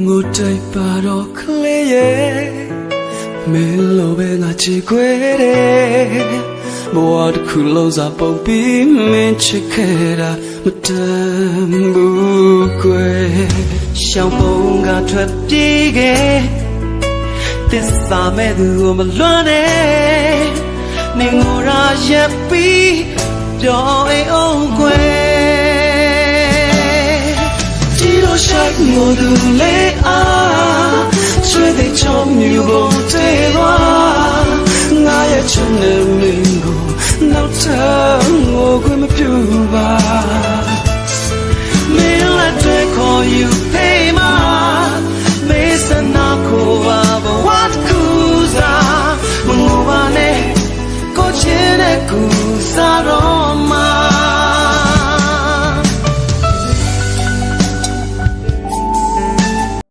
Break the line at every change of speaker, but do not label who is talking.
ငိုတိုက်ပါတော့ကလေးရဲ့မင်းလိုပဲငါချစ်ခွဲတယ်ဘဝတစ်ခုလုံးစားပုံပြီးမင်းချစ်ခဲ့တာမတန်ဘူးကွယ်ရှောင်းပုံကထွက်ပြေးခဲ့သစ္စာမဲ့သူကိုမလွမ်းနဲ့နေငိုရာရက်ပြီးပြောအိမ်အောင်ကွယ် check no do le a chue de chom nyu bo te wa nga ye chum ne min go now tell ngo kwe ma pyu ba